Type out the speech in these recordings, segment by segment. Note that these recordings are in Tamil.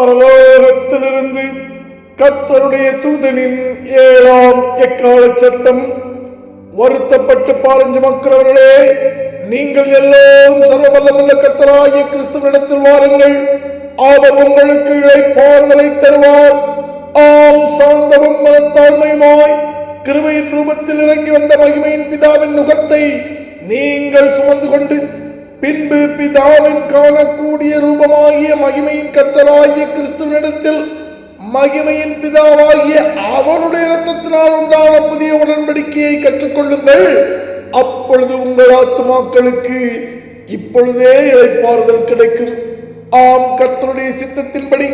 பரலோகத்திலிருந்து கத்தருடைய தூதனின் ஏழாம் எக்கால சத்தம் வருத்தப்பட்டு பாரஞ்சு மக்களவர்களே நீங்கள் எல்லோரும் சர்வவல்லமுள்ள கத்தராகிய கிறிஸ்துவனிடத்தில் வாருங்கள். அவர் உங்களுக்கு இழைப்பாறுதலை தருவார். ஆம் சாந்தமும் மனத்தாழ்மையுமாய் கிருபையின் ரூபத்தில் இறங்கி வந்த மகிமையின் பிதாவின் நுகத்தை நீங்கள் சுமந்து கொண்டு பின்பு பிதாவின் காணக்கூடிய ரூபமாகிய மகிமையின் கர்த்தராகிய கிறிஸ்துவனிடத்தில் மகிமையின் பிதாவாகிய அவருடைய இரத்தத்தினால் உண்டான புதிய உடன்படிக்கையை கற்றுக்கொள்ளுங்கள். அப்பொழுது உங்கள் ஆத்துமாக்களுக்கு இப்பொழுதே இழைப்பாறுதல் கிடைக்கும். ஆம் கர்த்தருடைய சித்தத்தின்படி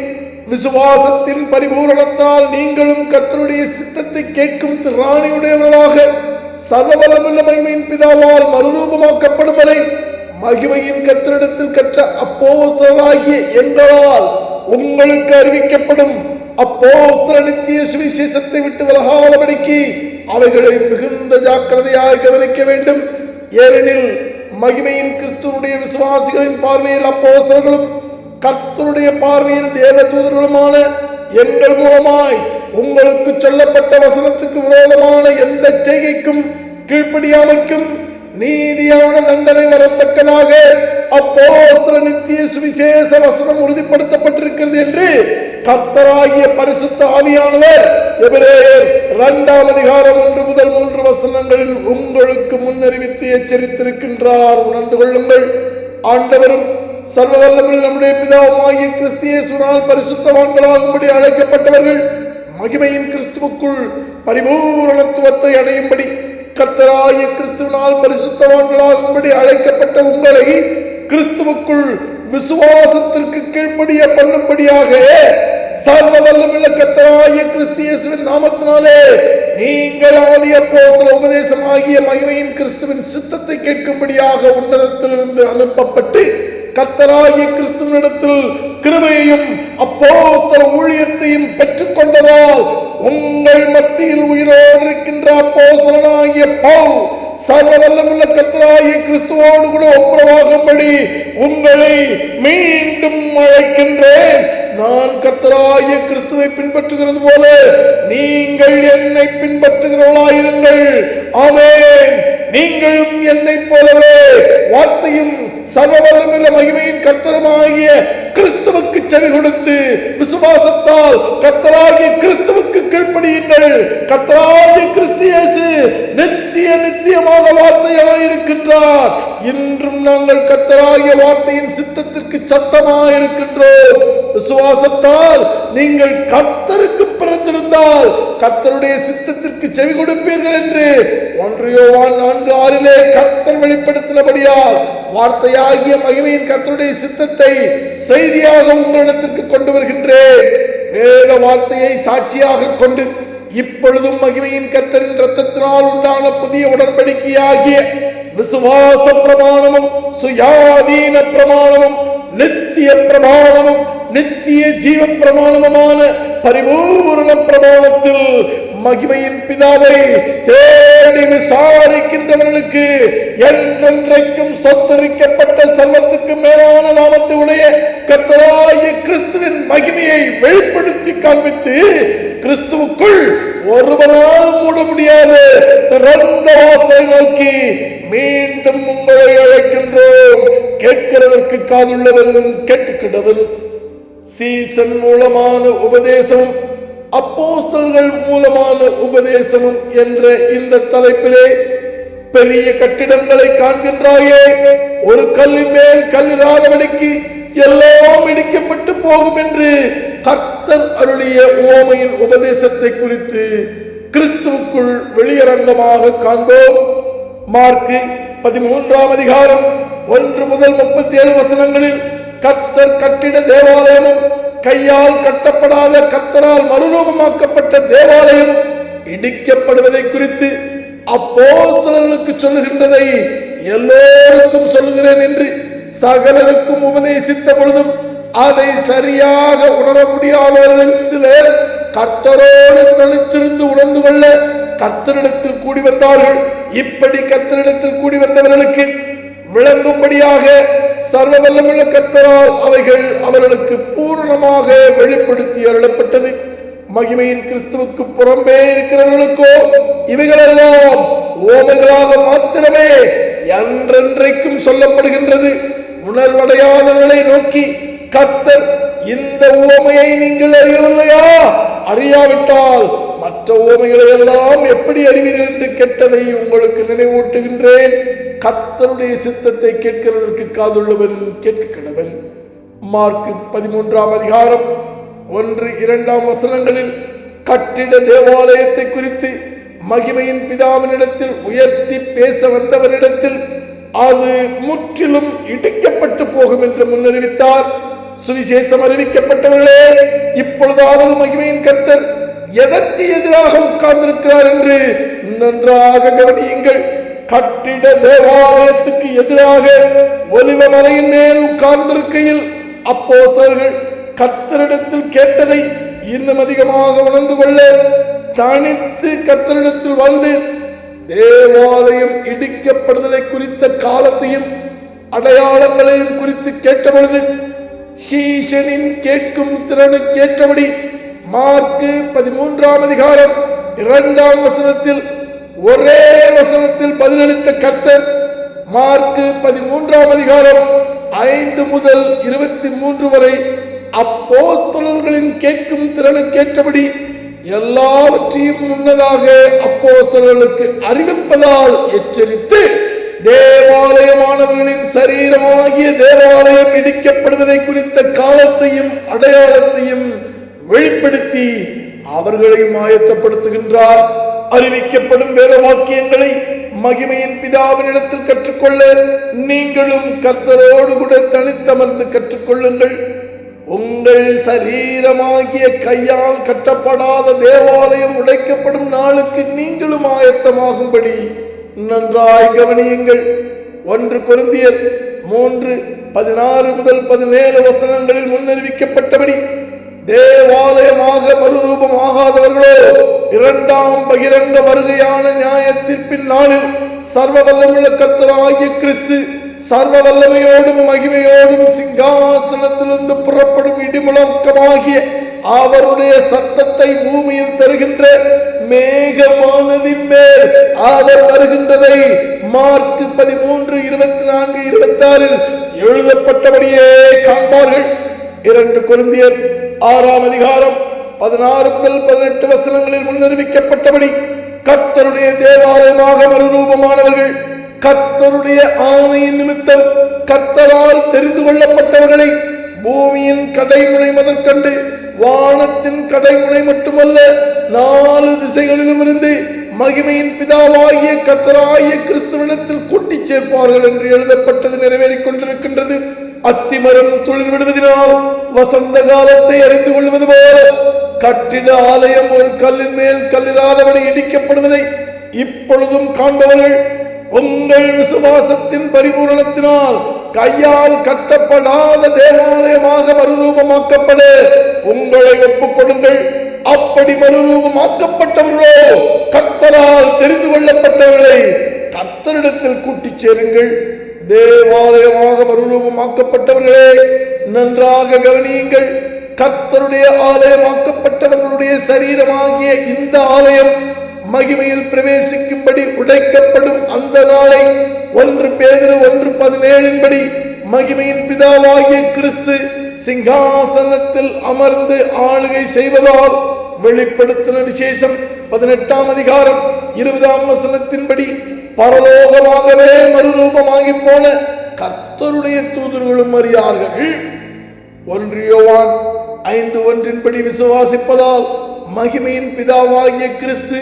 விசுவாசத்தின் பரிபூரணத்தால் நீங்களும் கர்த்தருடைய சித்தத்தை கேட்கும் திராணியுடையவர்களாக சர்வபலமுள்ள மகிமையின் பிதாவால் மறுரூபமாக்கப்படும் வரை மகிமையின் கர்த்தரிடத்தில் கற்ற அப்போஸ்தலாகிய எங்களால் உங்களுக்கு அறிவிக்கப்படும் அப்போஸ்தல நித்திய சுவிசேஷத்தை விட்டு விலகாதபடிக்கு அவைகளை மிகுந்த ஜாக்கிரதையாக கவனிக்க வேண்டும். ஏனெனில் மகிமையின் கிறிஸ்துவனுடைய விசுவாசிகளின் பார்வையில் அப்போஸ்தலர்களும் கர்த்தருடைய பார்வையில் தேவதூதர்களுமான எங்கள் மூலமாய் உங்களுக்கு சொல்லப்பட்ட வசனத்துக்கு விரோதமான எந்த செய்கைக்கும் கீழ்ப்படியாமைக்கும் நீதியான தண்டனை வரத்தக்கதாக அப்போஸ்தல நித்திய சுவிசேஷ வசனம் உறுதிப்படுத்தப்பட்டிருக்கிறது என்று கர்த்தராகிய பரிசுத்த ஆவியானவர் எபிரேயர் இரண்டாம் அதிகாரம் ஒன்று முதல் மூன்று வசனங்களில் உங்களுக்கு முன்னறிவித்து எச்சரித்திருக்கின்றார். உணர்ந்து கொள்ளுங்கள். ஆண்டவரும் சர்வவல்லமில் நம்முடைய பிதாவுமாகிய கிறிஸ்தியேசுனால் பரிசுத்தவான்களாகும்படி அழைக்கப்பட்டவர்கள் மகிமையின் கிறிஸ்துவுக்குள் பரிபூரணத்துவத்தை அடையும்படி கர்த்தராகிய கிறிஸ்துவினால் பரிசுத்தவான்களாகும்படி அழைக்கப்பட்ட உங்களை கிறிஸ்துவுக்குள் விசுவாசத்திற்கு கீழ்ப்படிய பண்ணும்படியாக சர்வ வல்லமுள்ள கர்த்தராகிய கிறிஸ்தியேசுவின் நாமத்தினாலே நீங்கள் ஆதிய போஸ்தல உபதேசமாகிய மகிமையின் கிறிஸ்துவின் சித்தத்தை கேட்கும்படியாக உன்னதத்திலிருந்து அனுப்பப்பட்டு கத்தராகிய கிறிஸ்துவனிடத்தில் கிருபையையும் அப்போஸ்தர ஊழியத்தையும் பெற்றுக்கொண்டதால் உங்கள் மத்தியில் உயிரோடு இருக்கின்ற அப்போஸ்தலனாகிய பவுல் சர்வ கத்தராகிய கிறிஸ்துவோடு கூட ஒப்புரவாகும்படி உங்களை மீண்டும் அழைக்கின்றேன். நான் கர்த்தராகிய கிறிஸ்துவை பின்பற்றுகிறது போல நீங்கள் என்னை பின்பற்றுகிறவர்களாயிருங்கள். ஆமேன். நீங்களும் என்னைப் போலவே வார்த்தையும் சர்வவல்லமுள்ள மகிமையின் கர்த்தரமாகிய கிறிஸ்துவுக்கு செவி கொடுத்து விசுவாசத்தால் கர்த்தராகிய கிறிஸ்துவுக்கு கீழ்ப்படியுங்கள். கர்த்தராகிய கிறிஸ்தியேசு நித்திய நித்தியமாக வார்த்தையாக இருக்கின்றார். இன்றும் நாங்கள் கர்த்தராகிய வார்த்தையின் சித்தத்திற்கு சத்தமாக இருக்கின்றோம் விசுவாசத்தால் நீங்கள் கர்த்தருக்கு பிறந்திருந்தால் கர்த்தருடைய சித்தத்திற்கு செவி கொடுப்பீர்கள் என்று ஒன்றியோவான் நான்கு ஆறிலே கர்த்தர் வெளிப்படுத்தினபடியால் வார்த்தையாகிய மகிமையின் கர்த்தருடைய சித்தத்தை செய்தியாக உங்களிடத்திற்கு கொண்டு வருகின்றேன். வேத வார்த்தையை சாட்சியாக கொண்டு இப்பொழுதும் மகிமையின் கர்த்தரின் ரத்தத்தினால் உண்டான புதிய உடன்படிக்கையாகிய விசுவாச பிரமாணமும் சுயாதீன பிரமாணமும் நித்திய பிரமாணமும் நித்திய ஜீவ பிரமாணமுமான பரிபூரண பிரமாணத்தில் மகிமையின் பிதாவை தே தேடி விசாரிக்கின்றவர்களுக்கு என்றென்றைக்கும் சொத்தரிக்கப்பட்ட செல்வத்துக்கு மேலான நாமத்தை உடைய கத்தராய கிறிஸ்துவின் மகிமையை வெளிப்படுத்தி காண்பித்து கிறிஸ்துவுக்குள் ஒருவரால் மூட முடியாது. திறந்த வாசலை நோக்கி மீண்டும் உங்களை அழைக்கின்றோம். கேட்கிறதற்கு காதுள்ளவன் கேட்டுக்கிடவன். சீசன் மூலமான உபதேசம் அப்போஸ்தல்கள் மூலமான உபதேசமும் என்ற இந்த தலைப்பிலே பெரிய கட்டிடங்களை காண்கின்றாயே. ஒரு கல்லின் மேல் கல்லிராதவனுக்கு எல்லாம் இடிக்கப்பட்டு போகும் என்று கர்த்தர் அருளிய ஓமையின் உபதேசத்தை குறித்து கிறிஸ்துவுக்குள் வெளியரங்கமாக காண்போம். மார்க்கு பதிமூன்றாம் அதிகாரம் ஒன்று முதல் முப்பத்தி ஏழு வசனங்களில் கர்த்தர் கட்டிட தேவாலயமும் கையால் கட்டப்படாத கத்தரால் மறுரூபமாக்கப்பட்ட தேவாலயம் இடிக்கப்படுவதை குறித்து அப்போஸ்தலர்களுக்கு சொல்லுகின்றதை எல்லோருக்கும் சொல்லுகிறேன் என்று சகலருக்கும் உபதேசித்த பொழுதும் அதை சரியாக உணர முடியாதவர்கள் சிலர் கர்த்தரோடு தனித்திருந்து உணர்ந்து கொள்ள கர்த்தரிடத்தில் கூடி வந்தார்கள். இப்படி கர்த்தரிடத்தில் கூடி வந்தவர்களுக்கு விளங்கும்படியாக சர்வ வல்லமுள்ள கர்த்தரால் அவைகள் அவர்களுக்கு பூரணமாக வெளிப்படுத்தி அருளப்பட்டது. மகிமையின் கிறிஸ்துவுக்கு புறம்பே இருக்கிறவர்களுக்கோ இவைகளெல்லாம் ஓமைகளாக மாத்திரமே என்றென்றைக்கும் சொல்லப்படுகின்றது. உணர்வடையாதவர்களை நோக்கி கர்த்தர் இந்த ஓமையை நீங்கள் அறியவில்லையா? அறியாவிட்டால் மற்ற ஓமைகளை எல்லாம் எப்படி அறிவீர்கள் என்று கெட்டதை உங்களுக்கு நினைவூட்டுகின்றேன். கத்தருடைய சித்தத்தை கேட்கிறதற்கு காதுள்ளவன் கேட்க கடவன் மார்க் பதிமூன்றாம் அதிகாரம் ஒன்று இரண்டாம் வசனங்களில் கட்டிட தேவாலயத்தை குறித்து மகிமையின் பிதாவினிடத்தில் உயர்த்தி பேச வந்தவனிடத்தில் அது முற்றிலும் இடிக்கப்பட்டு போகும் என்று முன்னறிவித்தார். சுவிசேஷம் அறிவிக்கப்பட்டவர்களே இப்பொழுதாவது மகிமையின் கர்த்தர் எதற்கு எதிராக உட்கார்ந்திருக்கிறார் என்று நன்றாக கவனியுங்கள். கட்டிட தேவாலயத்துக்கு எதிராக ஒலிவ மலையின் மேல் உட்கார்ந்திருக்கையில் அப்போஸ்தலர்கள் கர்த்தரிடத்தில் கேட்டதை இன்னும் அதிகமாக உணர்ந்து கொள்ள தனித்து கர்த்தரிடத்தில் வந்து தேவாலயம் இடிக்கப்படுதலை குறித்த காலத்தையும் அடையாளங்களையும் குறித்து கேட்டபொழுது சீஷனின் கேட்கும் திறனுக்கு கேட்டபடி மார்க்கு பதிமூன்றாம் அதிகாரம் இரண்டாம் வசனத்தில் ஒரே வசனத்தில் பதிலளித்த கர்த்தர் மார்க்கு பதிமூன்றாம் அதிகாரம் ஐந்து முதல் இருபத்தி மூன்று வரை அப்போஸ்தலர்களின் கேட்கும் திறனுக்கேற்றபடி எல்லாவற்றையும் முன்னதாக அப்போஸ்தலர்களுக்கு அறிவிப்பதால் எச்சரித்து தேவாலயமானவர்களின் சரீரமாகிய தேவாலயம் இடிக்கப்படுவதை குறித்த காலத்தையும் அடையாளத்தையும் வெளிப்படுத்தி அவர்களையும் ஆயத்தப்படுத்துகின்றார். அறிவிக்கப்படும் வேத வாக்கியங்களை மகிமையின் பிதாவினிடத்தில் கற்றுக்கொள்ள நீங்களும் கர்த்தரோடு கூட தனித்தமர்ந்து கற்றுக்கொள்ளுங்கள். உங்கள் சரீரமாகிய கையால் கட்டப்படாத தேவாலயம் உடைக்கப்படும் நாளுக்கு நீங்களும் ஆயத்தமாகும்படி நன்றாய் கவனியுங்கள். ஒன்று குருந்தியர் மூன்று பதினாறு முதல் பதினேழு வசனங்களில் முன்னறிவிக்கப்பட்டபடி தேவாலயமாக மறுரூபமாகாதவர்களோ இரண்டாம் பகிரங்க வருகையான நியாய தீர்ப்பின் நாளில் சர்வ வல்லமுள்ள கர்த்தராகிய கிறிஸ்து சர்வ வல்லமையோடும் மகிமையோடும் சிங்காசனத்திலிருந்து புறப்படும் இடிமுழக்கமாகிய அவருடைய சத்தத்தை பூமியில் தருகின்ற மேகமானதின் மேல் அவர் வருகின்றதை மார்க் பதிமூன்று இருபத்தி நான்கு இருபத்தி ஆறில் எழுதப்பட்டபடியே காண்பார்கள். இரண்டு கொரிந்தியர் ஆறாம் அதிகாரம் பதினாறு முதல் பதினெட்டு வசனங்களில் முன்னறிவிக்கப்பட்டபடி கர்த்தருடைய தேவாலயமாக மறுரூபமானவர்கள் கர்த்தருடைய ஆணையின் நிமித்தம் கர்த்தரால் தெரிந்து கொள்ளப்பட்டவர்களை பூமியின் கடைமுனை முதற்கண்டு வானத்தின் கடைமுனை மட்டுமல்ல நாலு திசைகளிலும் இருந்து மகிமையின் பிதாவாகிய கர்த்தராகிய கிறிஸ்துவனிடத்தில் கூட்டிச் சேர்ப்பார்கள் என்று எழுதப்பட்டது நிறைவேறிக் கொண்டிருக்கின்றது. அத்திமரம் துளிர் விடுவதனால் வசந்த காலத்தை அறிந்து கொள்வது போல கட்டிட ஆலயம் ஒரு கல்லின் மேல் கல்லிலாதவனை இடிக்கப்படுவதை இப்பொழுதும் காண்பவர்கள் உங்கள் விசுவாசத்தின் பரிபூரணத்தினால் கையால் கட்டப்படாத தேவாலயமாக மறுரூபமாக்கப்பட உங்களை ஒப்புக் கொடுங்கள் அப்படி மறுரூபமாக்கப்பட்டவர்களோ கர்த்தரால் தெரிந்து கொள்ளப்பட்டவர்களை கர்த்தரிடத்தில் கூட்டிச் சேருங்கள். தேவாலயமாக மறுரூபமாக்கப்பட்டவர்களே நன்றாக கவனியுங்கள். கர்த்தருடைய ஆலயமாக்கப்பட்டவர்களுடைய சரீரமாகிய இந்த ஆலயம் மகிமையில் பிரவேசிக்கும்படி உடைக்கப்படும் அந்த நாளை ஒன்று பேதிரு ஒன்று பதினேழின்படி மகிமையின் பிதாவாகிய கிறிஸ்து சிங்காசனத்தில் அமர்ந்து ஆளுகை செய்வதால் வெளிப்படுத்தின விசேஷம் பதினெட்டாம் அதிகாரம் இருபதாம் வசனத்தின்படி பரலோகமாகவே மறுரூபமாகி போன கர்த்தருடைய தூதர்களும் அறியார்கள். ஒன்றியோவான் ஐந்து ஒன்றின்படி விசுவாசிப்பதால் மகிமையின் பிதாவாகிய கிறிஸ்து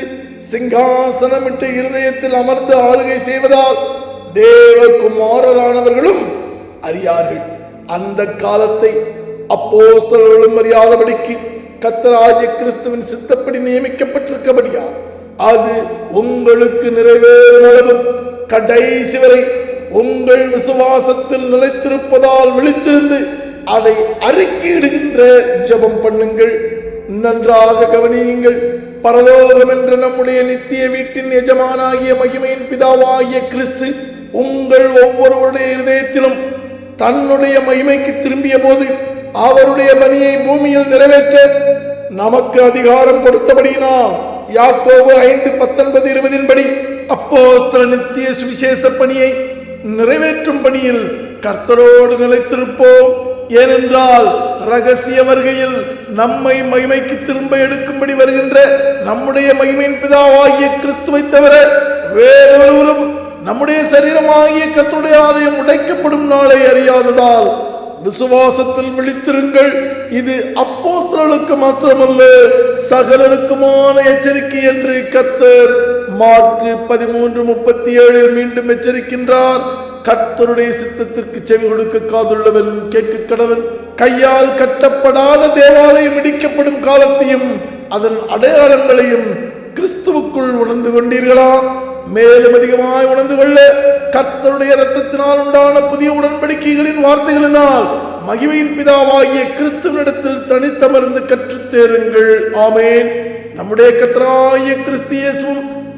சிங்காசனமிட்டு இருதயத்தில் அமர்ந்து ஆளுகை செய்வதால் தேவகுமாரரானவர்களும் அறியார்கள். அந்த காலத்தை அப்போஸ்தலர்களும் அறியாதபடிக்கு கத்தராஜ கிறிஸ்துவின் சித்தப்படி நியமிக்கப்பட்டிருக்கபடியா அது உங்களுக்கு நிறைவேறும் அளவும் கடைசி வரை உங்கள் விசுவாசத்தில் நிலைத்திருப்பதால் விழித்திருந்து அதை அறிக்கையிடுகின்ற ஜெபம் பண்ணுங்கள். நன்றாக கவனியுங்கள். பரலோகம் என்ற நம்முடைய நித்திய வீட்டின் எஜமானாகிய மகிமையின் பிதாவாகிய கிறிஸ்து உங்கள் ஒவ்வொருவருடைய இருதயத்திலும் தன்னுடைய மகிமைக்கு திரும்பிய போது அவருடைய பணியை பூமியில் நிறைவேற்ற நமக்கு அதிகாரம் கொடுத்தபடியினால் யாக்கோபு ஐந்து பத்தொன்பது இருபதின் படி அப்போஸ்தல நித்திய சுவிசேஷ பணியை நிறைவேற்றும் பணியில் கர்த்தரோடு நிலைத்திருப்போம். ஏனென்றால் ரகசிய வருகையில் நம்மை மகிமைக்கு திரும்ப எடுக்கும்படி வருகின்ற நம்முடைய மகிமையின் பிதாவாகிய கிறிஸ்துவை தவிர வேறொருவரும் நம்முடைய சரீரமாகிய கத்துடைய ஆலயம் உடைக்கப்படும் நாளை அறியாததால் விசுவாசத்தில் விழித்திருங்கள். இது அப்போஸ்தலர்களுக்கு மாத்திரமல்ல சகலருக்குமான எச்சரிக்கை என்று கத்தர் மார்க்கு பதிமூன்று முப்பத்தி ஏழில் மீண்டும் எச்சரிக்கின்றார். கர்த்தருடைய சித்தத்திற்கு செவி கொடுக்க காதுள்ளவன் கேட்க கடவன் கையால் கட்டப்படாத தேவாலயம் இடிக்கப்படும் காலத்தையும் அதன் அடையாளங்களையும் கிறிஸ்துவுக்குள் உணர்ந்து கொண்டீர்களா? மேலும் அதிகமாய் உணர்ந்து கொள்ள கர்த்தருடைய இரத்தத்தினால் உண்டான புதிய உடன்படிக்கைகளின் வார்த்தைகளினால் மகிமையின் பிதாவாகிய கிறிஸ்துவனிடத்தில் தனித்தமர்ந்து கற்றுத்தேருங்கள் ஆமேன். நம்முடைய கத்தராய கிறிஸ்து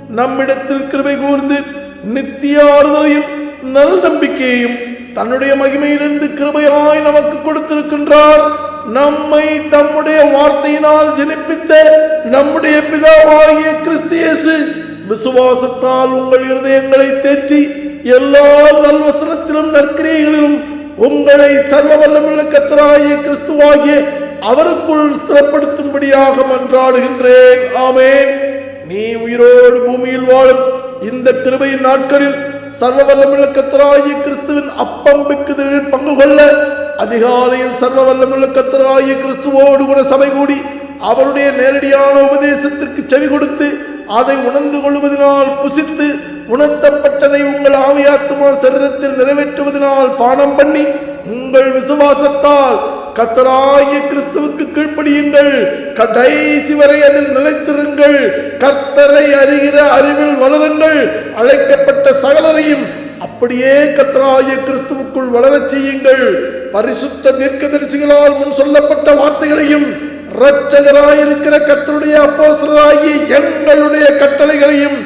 நம்மிடத்தில் கிருபை கூர்ந்து நித்திய ஆறுதலையும் நல் நம்பிக்கையையும் தன்னுடைய மகிமையிலிருந்து கிருபையாய் நமக்கு கொடுத்திருக்கின்றார். நம்மை தம்முடைய வார்த்தையினால் ஜெனிப்பித்த நம்முடைய பிதாவாகிய கிறிஸ்தியேசு விசுவாசத்தால் உங்கள் இருதயங்களை தேற்றி எல்லா நல்வசனத்திலும் நற்கிரியைகளிலும் உங்களை சர்வ வல்லமுள்ள கத்தராகிய கிறிஸ்துவாகிய அவருக்குள் ஸ்திரப்படுத்தும்படியாக மன்றாடுகின்றேன். ஆமேன். நீ உயிரோடு பூமியில் வாழும் இந்த கிருபையின் நாட்களில் சர்வ வல்லமுள்ள கத்தராகிய கிறிஸ்துவின் அப்பம் பிக்குதலில் பங்கு கொள்ள அதிகாலையில் சர்வ வல்லமுள்ள கத்தராகிய கிறிஸ்துவோடு கூட சபை கூடி அவருடைய நேரடியான உபதேசத்திற்கு செவி கொடுத்து அதை உணர்ந்து கொள்வதனால் புசித்து உணர்த்தப்பட்டதை உங்கள் ஆவியாத்மா சரீரத்தில் நிறைவேற்றுவதனால் பானம் பண்ணி உங்கள் விசுவாசத்தால் கத்தராய கிறிஸ்துவுக்கு கீழ்ப்படியுங்கள். கடைசி வரை அதில் நிலைத்திருங்கள். கர்த்தரை அறிகிற அறிவில் வளருங்கள். அழைக்கப்பட்ட சகலரையும் அப்படியே கத்தராய கிறிஸ்துவுக்குள் வளரச் செய்யுங்கள். பரிசுத்த தீர்க்கதரிசிகளால் முன் சொல்லப்பட்ட வார்த்தைகளையும் இரட்சகராயிருக்கிற கத்தருடைய அப்போஸ்தலராகிய எங்களுடைய கட்டளைகளையும்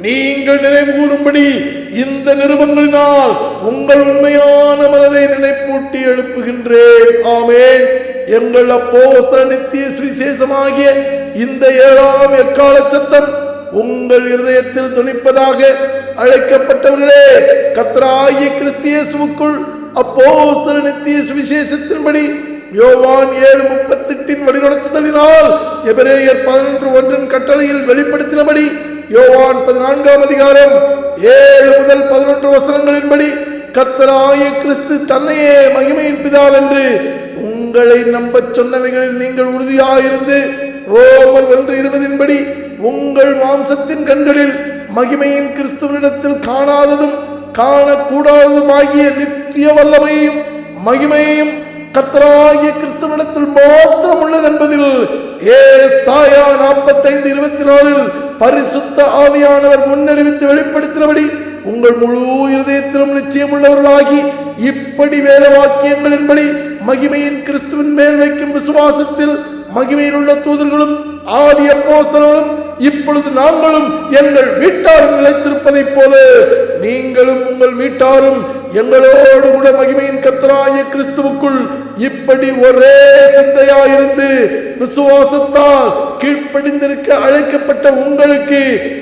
நீங்கள் நினைவுகூறும்படி இந்த நிருபங்களினால் உங்கள் உண்மையான மனதை நினைப்பூட்டி எழுப்புகின்றேன். ஆமேன். எங்கள் அப்போஸ்தர நித்திய சுவிசேஷமாகிய இந்த ஏழாம் எக்கால சத்தம் உங்கள் இருதயத்தில் துணிப்பதாக அழைக்கப்பட்டவர்களே கத்ராகிய கிறிஸ்தியேசுக்குள் அப்போஸ்தர நித்திய சுவிசேஷத்தின்படி யோவான் ஏழு முப்பத்தெட்டின் வழிநடத்துதலினால் எபிரேயர் பதினொன்று ஒன்றின் கட்டளையில் வெளிப்படுத்தினபடி யோவான் பதினான்காம் அதிகாரம் ஏழு முதல் பதினொன்று வசனங்களின்படி கத்தராய கிறிஸ்து தன்னையே மகிமையின் பிதாவென்று உங்களை நம்பச் சொன்னவைகளில் நீங்கள் உறுதியாயிருந்து ரோமர் ஒன்று இருபதின்படி உங்கள் மாம்சத்தின் கண்களில் மகிமையின் கிறிஸ்துவனிடத்தில் காணாததும் காணக்கூடாததும் ஆகிய நித்திய வல்லமையும் மகிமையையும் கத்தராகிய கிறிஸ்துவனிடத்தில் மாத்திரம் உள்ளது என்பதில் சாயா நாற்பத்தைந்து இருபத்தி நாலில் பரிசுத்த ஆவியானவர் முன்னறிவித்து வெளிப்படுத்தினபடி உங்கள் முழு இருதயத்திலும் நிச்சயம் உள்ளவர்களாகி இப்படி வேத வாக்கியங்களின்படி மகிமையின் கிறிஸ்துவின் மேல் வைக்கும் விசுவாசத்தில் மகிமையில் உள்ள தூதர்களும் ஆதி அப்போஸ்தலர்களும் இப்பொழுது நாங்களும் எங்கள் வீட்டாரும் நிலைத்திருப்பதைப் போல நீங்களும் உங்கள் வீட்டாரும் எங்களோடு கூட மகிமையின் கத்தராய கிறிஸ்துவுக்குள் இப்படி ஒரே சிந்தையாயிருந்து விசுவாசத்தால் கீழ்ப்படிந்திருக்க அழைக்கப்பட்ட உங்களுக்கு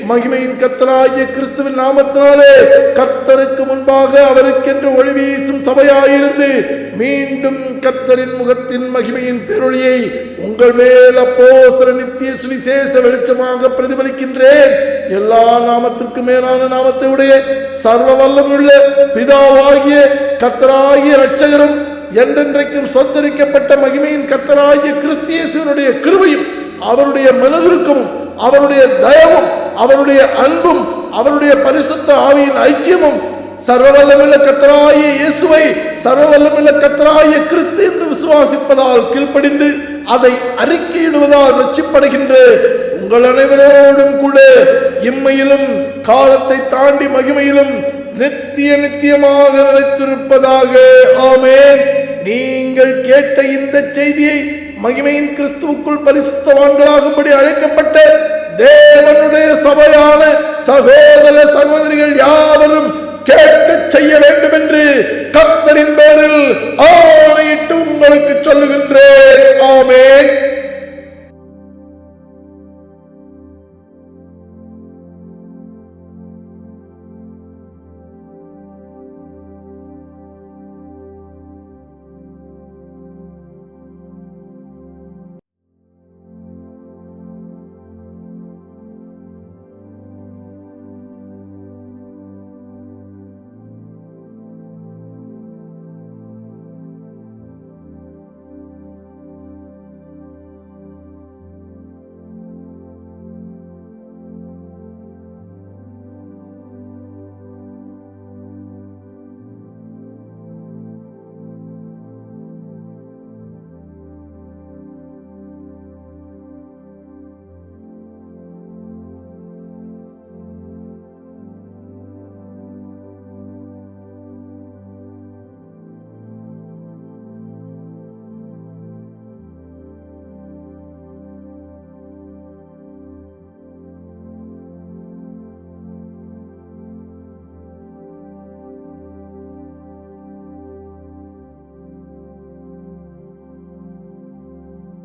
மகிமையின் கத்தனாகிய கிறிஸ்துவின் நாமத்தினாலே கர்த்தருக்கு முன்பாக அவருக்கென்று ஒளி வீசும் சபையாயிருந்து மீண்டும் கர்த்தரின் முகத்தின் மகிமையின் பெருளியை உங்கள் மேல் அப்போஸ்தல நித்திய சுவிசேஷ வெளிச்சமாக பிரதிபலிக்கின்றேன். எல்லா நாமத்திற்கு மேலான நாமத்தை உடைய சர்வ வல்லமுள்ள பிதாவாகிய கத்தராகிய ரட்சகரும் என்றென்றைக்கும் சொத்தரிக்கப்பட்ட மகிமையின் கத்தராகிய கிறிஸ்தியேசுவனுடைய கிருபையும் அவருடைய மனதிருக்கமும் அவருடைய தயவும் அவருடைய அன்பும் அவருடைய பரிசுத்த ஆவியின் ஐக்கியமும் சர்வவல்லமில்ல கத்தராய இயேசுவை சர்வவல்லமில்ல கத்தராய கிறிஸ்து என்று விசுவாசிப்பதால் கீழ்ப்படிந்து அதை அறிக்கையிடுவதால் ரட்சிப்படைகின்ற உங்கள் அனைவரோடும் கூட இம்மையிலும் காலத்தை தாண்டி மகிமையிலும் நித்திய நித்தியமாக நிலைத்திருப்பதாக. ஆமேன். நீங்கள் கேட்ட இந்த செய்தியை மகிமையின் கிறிஸ்துவுக்குள் பரிசுத்தவான்களாகும்படி அழைக்கப்பட்ட தேவனுடைய சபையான சகோதர சகோதரிகள் யாவரும் கேட்க செய்ய வேண்டும் என்று கர்த்தரின் பேரில் ஆணையிட்டு உங்களுக்கு சொல்லுகின்றேன். ஆமேன்.